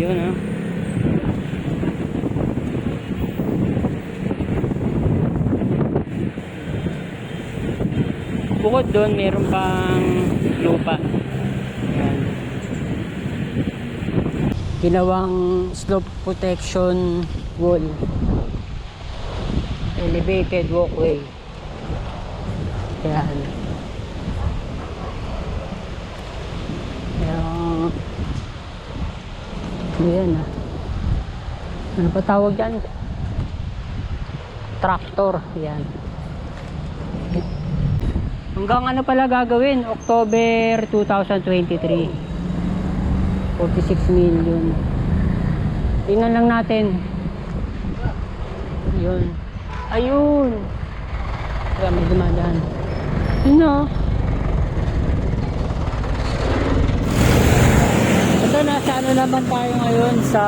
Yun ah. Bukod doon, meron pang lupa. Yan. Ginawang slope protection wall. Elevated walkway. Yan. Yung Ayan ah. Ano pa tawag yan? Tractor. Yan. Hanggang ano pala gagawin? October 2023. 46 million. Tingnan lang natin. Yun. Ayun. Kaya may dumadaan. Yun oh. Ito nasa ano naman tayo ngayon sa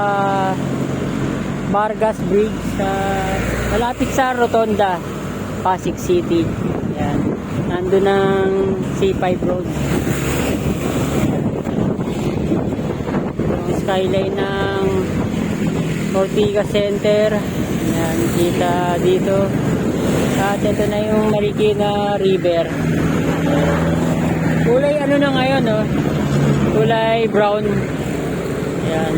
Vargas Bridge sa malapit sa Rotonda, Pasig City. Yan. Nandun ang C5 Road. Yung skyline ng Ortiga Center. Yan, kita dito. At ito na yung Marikina River. Kulay ano na ngayon, no? kulay brown. Yan.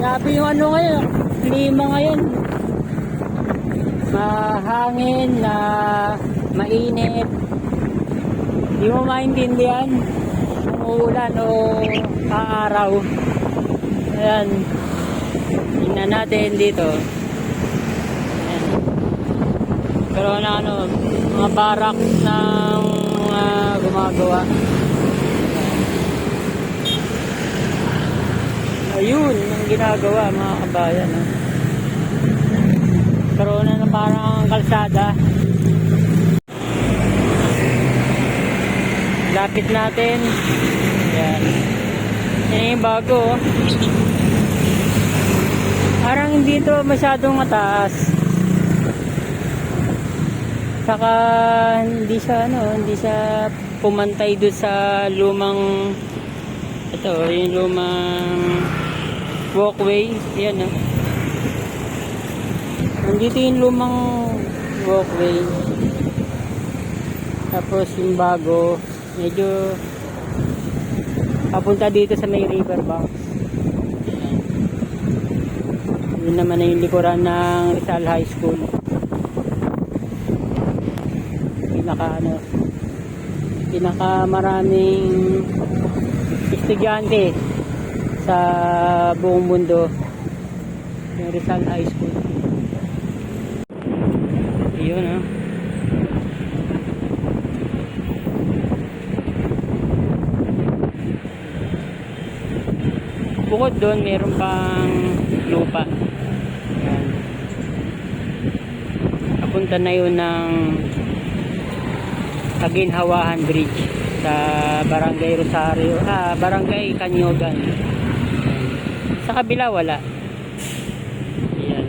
Grabe yung ano ngayon, klima ngayon. Mahangin na mainit. Di mo maintindihan kung uulan o aaraw. Ayan. Tingnan natin dito. Ayan. Pero na ano, mga barak ng mga gumagawa. Ayun, ang ginagawa mga kabayan. No? Karoon na ng parang kalsada. Lapit natin. Yan. Yan yung bago. oh. Parang hindi to masyadong mataas. Saka hindi siya ano, hindi siya pumantay doon sa lumang ito, yung lumang walkway. Yan ah. Nandito yung lumang walkway. Tapos yung bago, medyo papunta dito sa may riverbanks. Ayan. Yun naman na yung likuran ng Rizal High School. Pinaka ano, pinaka maraming estudyante sa buong mundo yung Rizal High School. Yun ah. Bukod doon, meron pang lupa. Yan. Papunta na yun ng Aginhawahan Bridge sa Barangay Rosario, ah, Barangay Kanyogan. Sa kabila wala. Yan.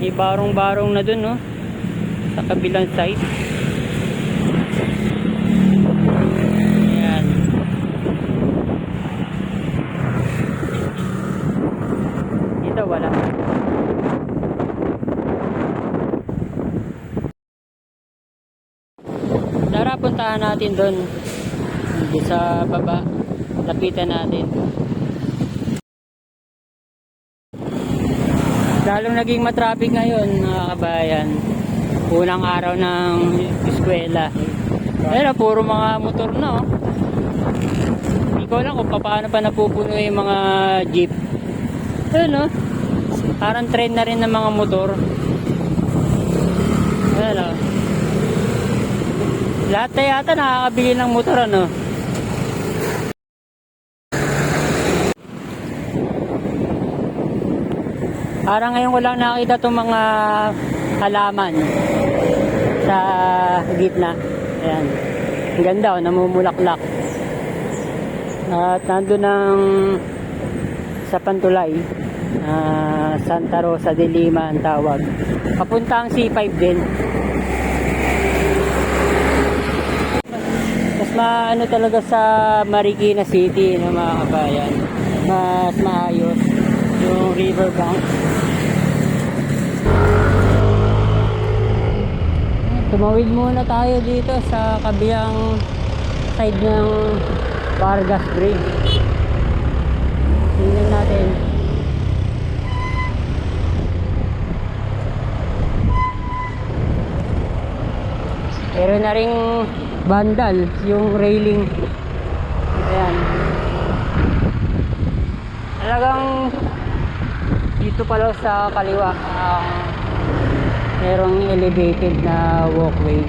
May barong-barong na dun, no? Sa kabilang side. Yan. Dito wala. Natin doon. Sa baba. Lapitan natin. Lalong naging matraffic ngayon, mga kabayan. Unang araw ng eskwela. Pero puro mga motor na, oh. Hindi ko alam kung paano pa napupuno yung mga jeep. Ayun, oh. Parang trend na rin ng mga motor. Ayun, oh. Lahat na yata nakakabili ng motor, ano? Parang ngayon ko lang nakita itong mga halaman sa gitna. Ayan. Ang ganda, oh, namumulaklak. At nandun ang sa pantulay. Ah, Santa Rosa de Lima ang tawag. Papuntang C5 din. Maano talaga sa Marikina City no mga kabayan. Mas maayos yung riverbank. Tumawid muna tayo dito sa kabilang side ng Vargas Bridge. Tingnan natin. Meron na ring bandal yung railing. Ayan. Talagang dito pala sa kaliwa ang merong elevated na walkway.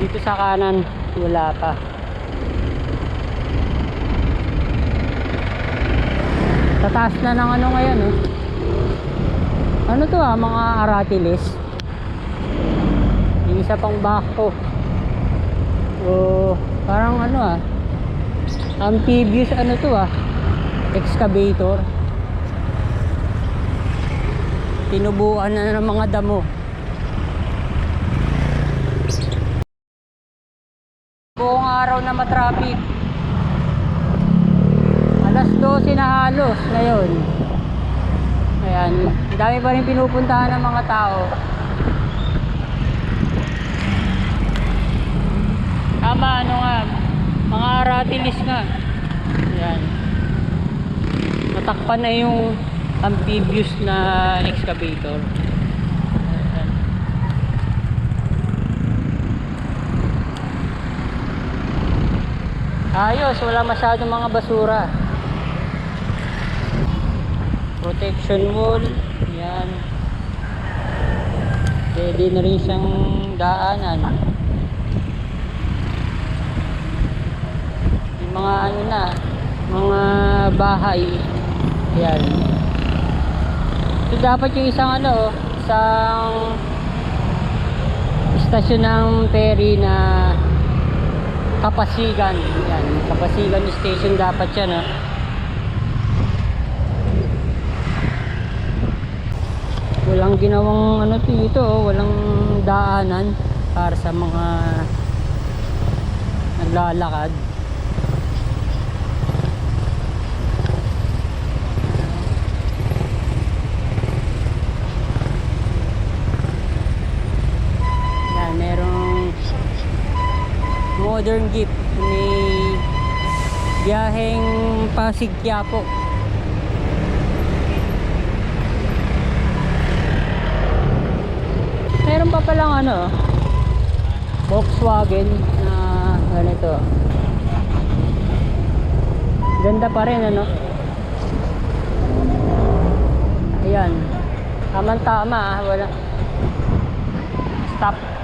Dito sa kanan wala pa. Tataas na ng ano ngayon eh. Ano to ah, mga aratilis. Yung isa pang bako. O parang ano ah. Amphibious ano to ah. Excavator. Tinubuan na ng mga damo. Buong araw na matraffic. Alas 12 na halos ngayon. Ayan, dami pa rin pinupuntahan ng mga tao. Tama, ano nga, mga aratilis nga. Ayan. Natakpan na yung amphibious na excavator. Ayan. Ayos, wala masyadong mga basura. Protection wall. Yan. Pwede na rin siyang daanan. Mga ano na, mga bahay. Yan. Ito dapat yung isang ano, isang istasyon ng ferry na Kapasigan. Yan, Kapasigan station dapat yan, ah. Walang ginawang ano to dito, oh, walang daanan para sa mga naglalakad. Yan, merong modern jeep. May biyaheng Pasig Quiapo meron pa palang ano Volkswagen na ganito. Ganda pa rin ano? Ayan. Tamang tama ah. Wala. Stop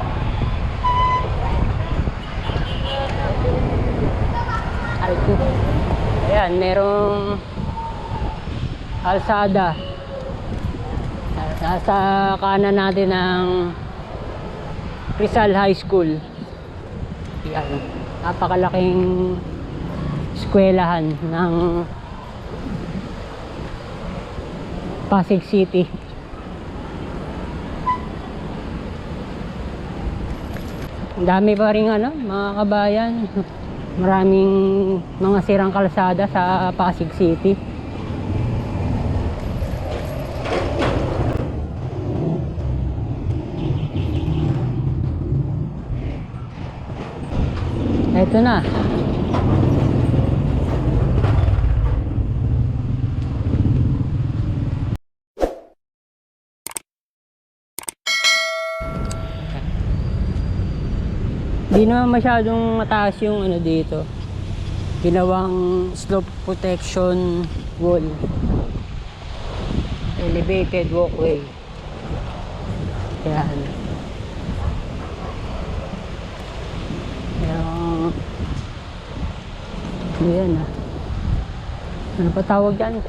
Ay ko. Ayan, merong alsada. Nasa kanan natin ng Rizal High School. Ayan, napakalaking eskwelahan ng Pasig City. Dami pa rin ano, mga kabayan. Maraming mga sirang kalsada sa Pasig City. Ito na. Di naman masyadong mataas yung ano dito. Ginawang slope protection wall. Elevated walkway. Yan. Merong ano yan ah. Ano pa tawag yan?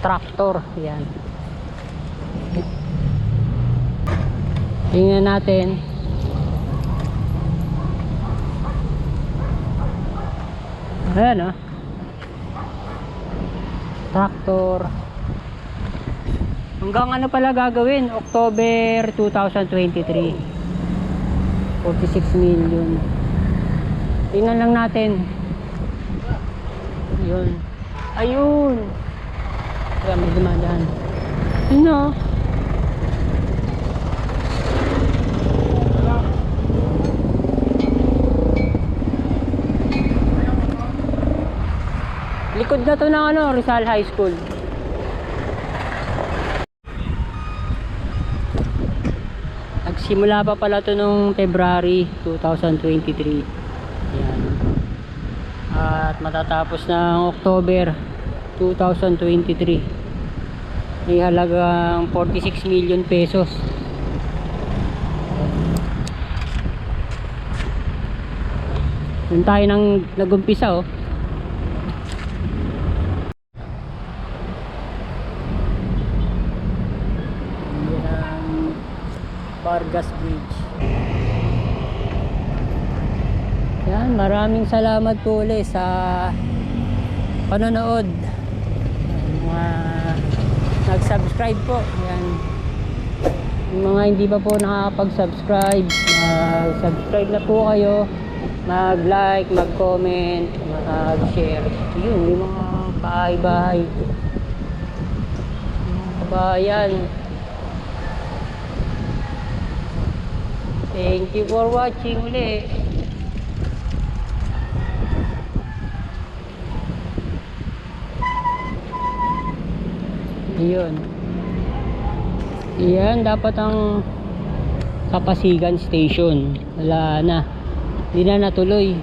Tractor. Yan. Tingnan natin. Ayan ah. tractor. Hanggang ano pala gagawin? October 2023. 46 million. Tingnan lang natin. Ayun. Ayun. Kaya may dumadaan. Yun o. Likod na to ng ano, Rizal High School. Nagsimula pa pala to nung February 2023. Yan. At matatapos ng October 2023. May halagang 46 million pesos. Doon tayo nang nagumpisa oh. Yan ang Vargas Bridge. Yan, maraming salamat po ulit sa panonood. Mga nag-subscribe po. Yan. Yung mga hindi pa po nakakapag-subscribe, mag-subscribe na po kayo. Mag-like, mag-comment, mag-share. Yun, yung mga bahay-bahay. Mga kabayan. Thank you for watching uli. Yun. Yan, dapat ang Kapasigan Station. Wala na. Hindi na natuloy.